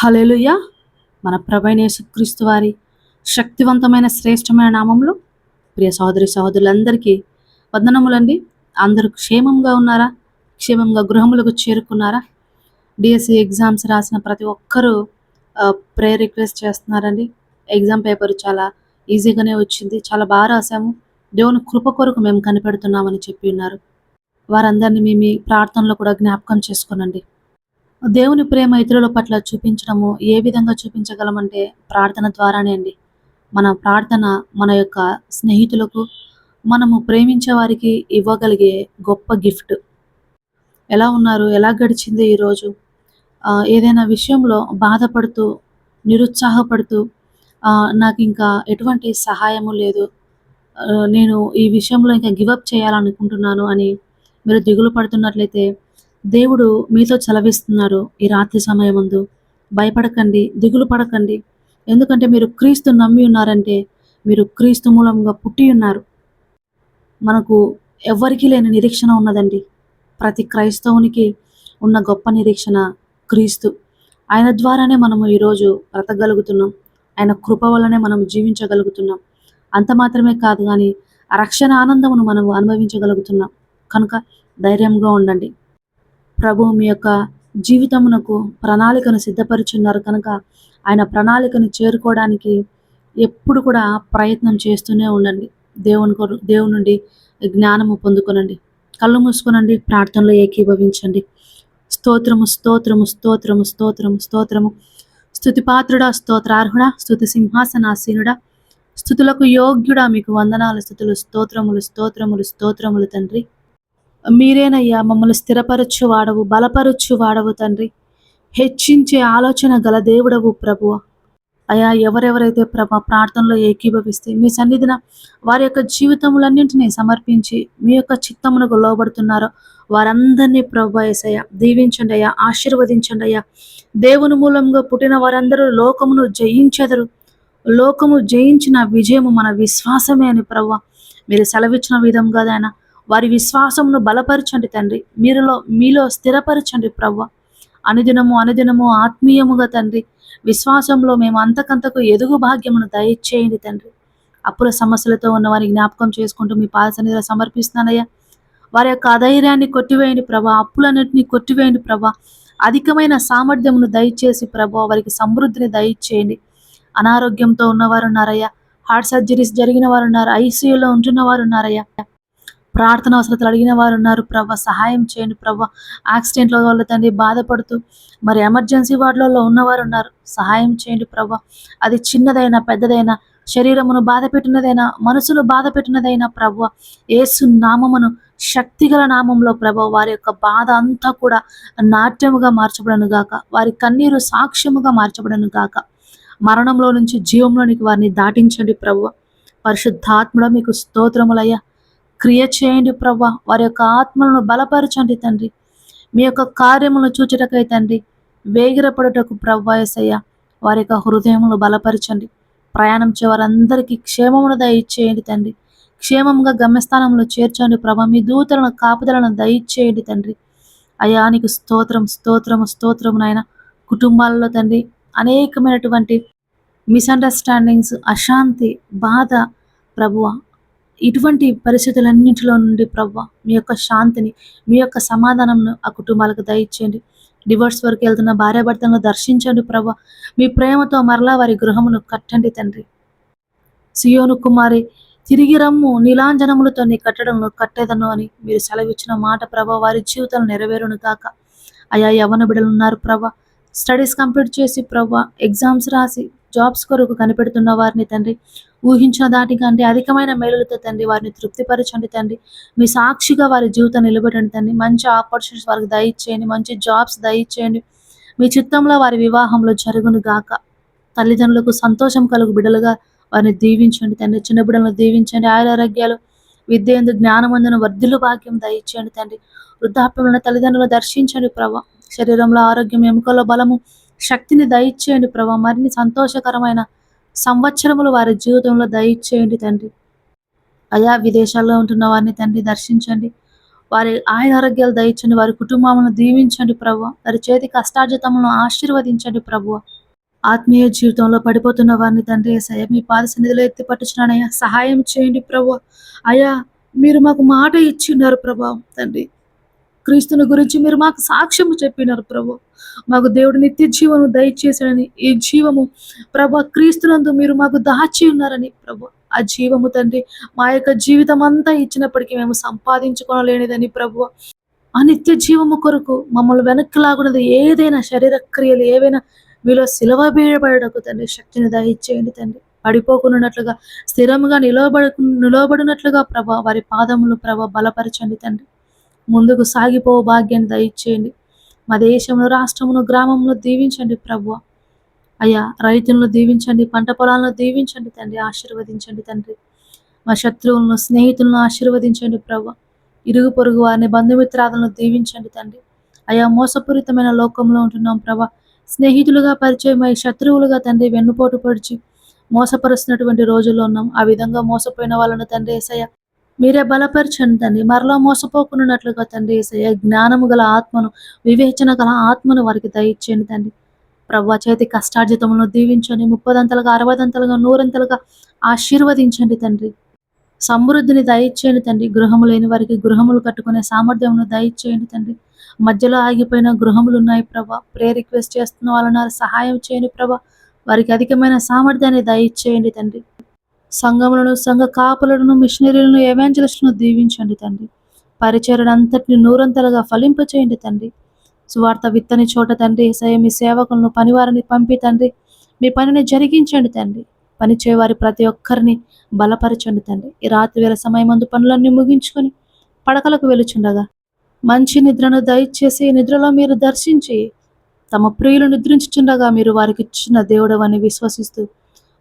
హల్లెలూయా. మన ప్రభైనేసుక్రీస్తు వారి శక్తివంతమైన శ్రేష్టమైన నామంలో ప్రియ సహోదరి సహోదరులందరికీ వందనములండి. అందరూ క్షేమంగా ఉన్నారా? క్షేమంగా గృహములకు చేరుకున్నారా? డిఎస్సి ఎగ్జామ్స్ రాసిన ప్రతి ఒక్కరూ ప్రే రిక్వెస్ట్ చేస్తున్నారండి. ఎగ్జామ్ పేపర్ చాలా ఈజీగానే వచ్చింది. చాలా బాగా రాసాము దేవుని కృప కొరకు మేము కనిపెడుతున్నామని చెప్పి ఉన్నారు. వారందరినీ మీ మీ ప్రార్థనలో కూడా జ్ఞాపకం చేసుకోనండి. దేవుని ప్రేమ ఇతరుల పట్ల చూపించడము ఏ విధంగా చూపించగలమంటే ప్రార్థన ద్వారానే అండి. మన ప్రార్థన మన యొక్క స్నేహితులకు మనము ప్రేమించే వారికి ఇవ్వగలిగే గొప్ప గిఫ్ట్. ఎలా ఉన్నారు? ఎలా గడిచింది ఈరోజు ఆ, ఏదైనా విషయంలో బాధపడుతూ నిరుత్సాహపడుతూ ఆ, నాకు ఇంకా ఎటువంటి సహాయము లేదు. నేను ఈ విషయంలో ఇంకా గివప్ చేయాలనుకుంటున్నాను అని మీరు దిగులు పడుతున్నట్లయితే దేవుడు మీతో చలవిస్తున్నారు ఈ రాత్రి సమయమందు. భయపడకండి దిగులు పడకండి. ఎందుకంటే మీరు క్రీస్తు నమ్మి ఉన్నారంటే మీరు క్రీస్తు మూలంగా పుట్టి ఉన్నారు. మనకు ఎవ్వరికీ లేని నిరీక్షణ ఉన్నదండి. ప్రతి క్రైస్తవునికి ఉన్న గొప్ప నిరీక్షణ క్రీస్తు. ఆయన ద్వారానే మనము ఈరోజు బ్రతకగలుగుతున్నాం. ఆయన కృప వల్లనే మనం జీవించగలుగుతున్నాం. అంత మాత్రమే కాదు కానీ రక్షణ ఆనందమును మనం అనుభవించగలుగుతున్నాం. కనుక ధైర్యంగా ఉండండి. ప్రభు మీ యొక్క జీవితమునకు ప్రణాళికను సిద్ధపరుచున్నారు కనుక ఆయన ప్రణాళికను చేరుకోవడానికి ఎప్పుడు కూడా ప్రయత్నం చేస్తూనే ఉండండి. దేవుని కొ దేవుని నుండి జ్ఞానము పొందుకునండి. కళ్ళు మూసుకునండి ప్రార్థనలో ఏకీభవించండి. స్తోత్రము స్తోత్రము స్తోత్రము స్తోత్రము స్తోత్రము. స్తుతి పాత్రుడా స్థుతి స్తుతి సింహాసనాసీనుడా. స్థుతులకు యోగ్యుడా మీకు వందనాలు స్థుతులు స్తోత్రములు స్తోత్రములు స్తోత్రములు తండ్రి. మీరేనయ్యా మమ్మల్ని స్థిరపరచు వాడవు బలపరచు వాడవు తండ్రి. హెచ్చించే ఆలోచన గల దేవుడవు ప్రభువ. అయా ఎవరెవరైతే ప్రభ ప్రార్థనలో ఏకీభవిస్తే మీ సన్నిధిన వారి యొక్క జీవితములన్నింటినీ సమర్పించి మీ యొక్క చిత్తమునకు లోబడుతున్నారో వారందరినీ ప్రభు ఏసయ్య దీవించండి అయ్యా ఆశీర్వదించండి అయ్యా. దేవుని మూలంగా పుట్టిన వారందరూ లోకమును జయించెదరు. లోకము జయించిన విజయము మన విశ్వాసమే అని ప్రభు. మీరు సెలవిచ్చిన విధంగా ఆయన. వారి విశ్వాసమును బలపరచండి తండ్రి. మీరులో మీలో స్థిరపరచండి ప్రవ్వ. అనుదినము అనుదినము ఆత్మీయముగా తండ్రి. విశ్వాసంలో మేము అంతకంతకు ఎదుగు భాగ్యమును దయచేయండి తండ్రి. అప్పుల సమస్యలతో ఉన్న వారిని జ్ఞాపకం చేసుకుంటూ మీ పాద సన్నిధిలో సమర్పిస్తున్నానయ్యా. వారి యొక్క అధైర్యాన్ని కొట్టివేయండి ప్రభా అప్పులన్నింటినీ కొట్టివేయండి ప్రభా అధికమైన సామర్థ్యమును దయచేసి ప్రభా వారికి సమృద్ధిని దయచేయండి. అనారోగ్యంతో ఉన్నవారు ఉన్నారయ్యా హార్ట్ సర్జరీస్ జరిగిన వారు ఉన్నారు ఐసీయూలో ఉంటున్న వారు ఉన్నారయ్యా ప్రార్థన అవసరతలు అడిగిన వారు ఉన్నారు. ప్రభ సహాయం చేయండి ప్రభా. యాక్సిడెంట్ల వల్ల తండ్రి బాధపడుతూ మరి ఎమర్జెన్సీ వార్డులలో ఉన్నవారు ఉన్నారు. సహాయం చేయండి ప్రభ. అది చిన్నదైనా పెద్దదైనా శరీరమును బాధ పెట్టినదైనా మనసును బాధ పెట్టినదైనా ప్రభు ఏసు నామమును శక్తిగల నామంలో ప్రభు వారి యొక్క బాధ అంతా కూడా నాట్యముగా మార్చబడను గాక. వారి కన్నీరు సాక్ష్యముగా మార్చబడను గాక. మరణంలో నుంచి జీవంలోనికి వారిని దాటించండి ప్రభు. పరిశుద్ధాత్మలో మీకు స్తోత్రములయ్యా. క్రియ చేయండి ప్రభా. వారి యొక్క ఆత్మలను బలపరచండి తండ్రి. మీ యొక్క కార్యములను చూచుటకై తండ్రి. వేగిరపడుటకు ప్రవ్వాయసయ్య వారి యొక్క హృదయములు బలపరచండి. ప్రయాణం చే వారందరికీ క్షేమమును దయచేయండి తండ్రి. క్షేమంగా గమ్యస్థానంలో చేర్చండి ప్రభ. మీ దూతలను కాపుదలను దయచేయండి తండ్రి. అయానికి నీకు స్తోత్రం స్తోత్రము స్తోత్రము నాయన. కుటుంబాలలో తండ్రి అనేకమైనటువంటి మిస్అండర్స్టాండింగ్స్ అశాంతి బాధ ప్రభువ. ఇటువంటి పరిస్థితులన్నింటిలో నుండి ప్రవ్వ మీ యొక్క శాంతిని మీ యొక్క సమాధానంను ఆ కుటుంబాలకు దయచేయండి. డివోర్స్ వరకు వెళ్తున్న భార్యాభర్తలను దర్శించండి ప్రవ్వ. మీ ప్రేమతో మరలా వారి గృహమును కట్టండి తండ్రి. సియోను కుమారి తిరిగి రమ్ము నీలాంజనములతో నీ కట్టడంలో కట్టేదను అని మీరు సెలవిచ్చిన మాట ప్రభ వారి జీవితాలు నెరవేరును కాక అయా యవన బిడలు ఉన్నారు ప్రభ స్టడీస్ కంప్లీట్ చేసి ప్రభ ఎగ్జామ్స్ రాసి జాబ్స్ కొరకు కనిపెడుతున్న వారిని తండ్రి. ఊహించిన దాటి కంటే అధికమైన మేలులతో తండ్రి వారిని తృప్తిపరచండి తండ్రి. మీ సాక్షిగా వారి జీవితం నిలబెట్టండి తండ్రి. మంచి ఆపర్చునిటీస్ వారికి దయచేయండి మంచి జాబ్స్ దయచేయండి. మీ చిత్తంలో వారి వివాహంలో జరుగును గాక. తల్లిదండ్రులకు సంతోషం కలుగు బిడ్డలుగా వారిని దీవించండి తండ్రి. చిన్న బిడ్డలను దీవించండి. ఆయురారోగ్యాలు విద్య ఎందు జ్ఞానమందున వర్ధులు భాగ్యం దయచేయండి తండ్రి. వృద్ధాప్యంలో తల్లిదండ్రులు దర్శించండి ప్రభా. శరీరంలో ఆరోగ్యం ఎముకల్లో బలము శక్తిని దయచేయండి ప్రభా. మరిన్ని సంతోషకరమైన సంవత్సరములు వారి జీవితంలో దయచేయండి తండ్రి. అయా విదేశాల్లో ఉంటున్న వారిని తండ్రి దర్శించండి. వారి ఆయన ఆరోగ్యాలు దయచండి. వారి కుటుంబాలను దీవించండి ప్రభు. వారి చేతి కష్టార్జితములను ఆశీర్వదించండి ప్రభు. ఆత్మీయ జీవితంలో పడిపోతున్న వారిని తండ్రి సయ మీ పాద సన్నిధిలో ఎత్తి పట్టుచున్నానయ్యా. సహాయం చేయండి ప్రభు. అయ్యా మీరు మాకు మాట ఇచ్చిన్నారు ప్రభావం తండ్రి. క్రీస్తుని గురించి మీరు మాకు సాక్ష్యము చెప్పినారు ప్రభు. మాకు దేవుడు నిత్య జీవము దయచేశాడని ఈ జీవము ప్రభు క్రీస్తునందు మీరు మాకు దాచి ఉన్నారని ప్రభు. ఆ జీవము తండ్రి మా యొక్క జీవితం అంతా ఇచ్చినప్పటికీ మేము సంపాదించుకోలేనిదని ప్రభు. ఆ నిత్య జీవము కొరకు మమ్మల్ని వెనక్కి లాగున్నది ఏదైనా శరీర క్రియలు ఏవైనా మీలో సిలవ బీడబడకు తండ్రి శక్తిని దయచేయండి తండ్రి. పడిపోకున్నట్లుగా స్థిరంగా నిలవబడ నిలవబడినట్లుగా ప్రభ వారి పాదములు ప్రభ బలపరచండి తండ్రి. ముందుకు సాగిపో భాగ్యాన్ని దయచేయండి. మా దేశంలో రాష్ట్రమును గ్రామంలో దీవించండి ప్రభు అయ్యా రైతులను దీవించండి పంట పొలాలను దీవించండి తండ్రి ఆశీర్వదించండి తండ్రి. మా శత్రువులను స్నేహితులను ఆశీర్వదించండి ప్రభు ఇరుగు పొరుగు వారిని బంధుమిత్రాదులను దీవించండి తండ్రి. అయా మోసపూరితమైన లోకంలో ఉంటున్నాం ప్రభా. స్నేహితులుగా పరిచయం అయి శత్రువులుగా తండ్రి వెన్నుపోటు పొడిచి మోసపరుస్తున్నటువంటి రోజుల్లో ఉన్నాం. ఆ విధంగా మోసపోయిన వాళ్ళను తండ్రి ఏసయ్య మీరే బలపరచండి. తండ్రి మరలా మోసపోకున్నట్లుగా తండ్రి ఏసయ్య జ్ఞానము గల ఆత్మను వివేచన గల ఆత్మను వారికి దయచేయండి తండ్రి. ప్రభా చేతి కష్టార్జితములను దీవించండి. ముప్పదంతలుగా అరవదంతలుగా నూరంతలుగా ఆశీర్వదించండి తండ్రి. సమృద్ధిని దయచేయండి తండ్రి. గృహము లేని వారికి గృహములు కట్టుకునే సామర్థ్యమును దయచేయండి తండ్రి. మధ్యలో ఆగిపోయిన గృహములు ఉన్నాయి ప్రభా ప్రే రిక్వెస్ట్ చేస్తున్న వాళ్ళు సహాయం చేయండి ప్రభా వారికి అధికమైన సామర్థ్యాన్ని దయచేయండి తండ్రి. సంఘములను సంఘ కాపులను మిషనరీలను ఎవాంజలిస్టులను దీవించండి తండ్రి. పరిచరణ అంతటిని నూరంతలుగా ఫలింపచేయండి తండ్రి. సువార్త విత్తని చోట తండ్రి సయ మీ సేవకులను పనివారిని పంపి తండ్రి. మీ పనిని జరిగించండి తండ్రి. పనిచేయవారి ప్రతి ఒక్కరిని బలపరచండి తండ్రి. ఈ రాత్రి వేళ సమయం అందు పనులన్నీ ముగించుకొని పడకలకు వెలుచుండగా మంచి నిద్రను దయచేసి నిద్రలో మీరు దర్శించి తమ ప్రియులు నిద్రించుచుండగా మీరు వారికి ఇచ్చిన దేవుడవని విశ్వసిస్తూ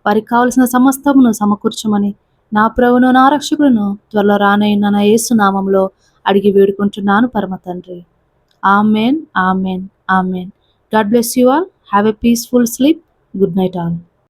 వారికి కావలసిన సమస్తమును సమకూర్చమని నా ప్రభును నా రక్షకుడును త్వరలో రానయ్యున్న నా యేసు నామంలో అడిగి వేడుకుంటున్నాను పరమ తండ్రి. Amen amen amen. God bless you all. Have a peaceful sleep. Good night all.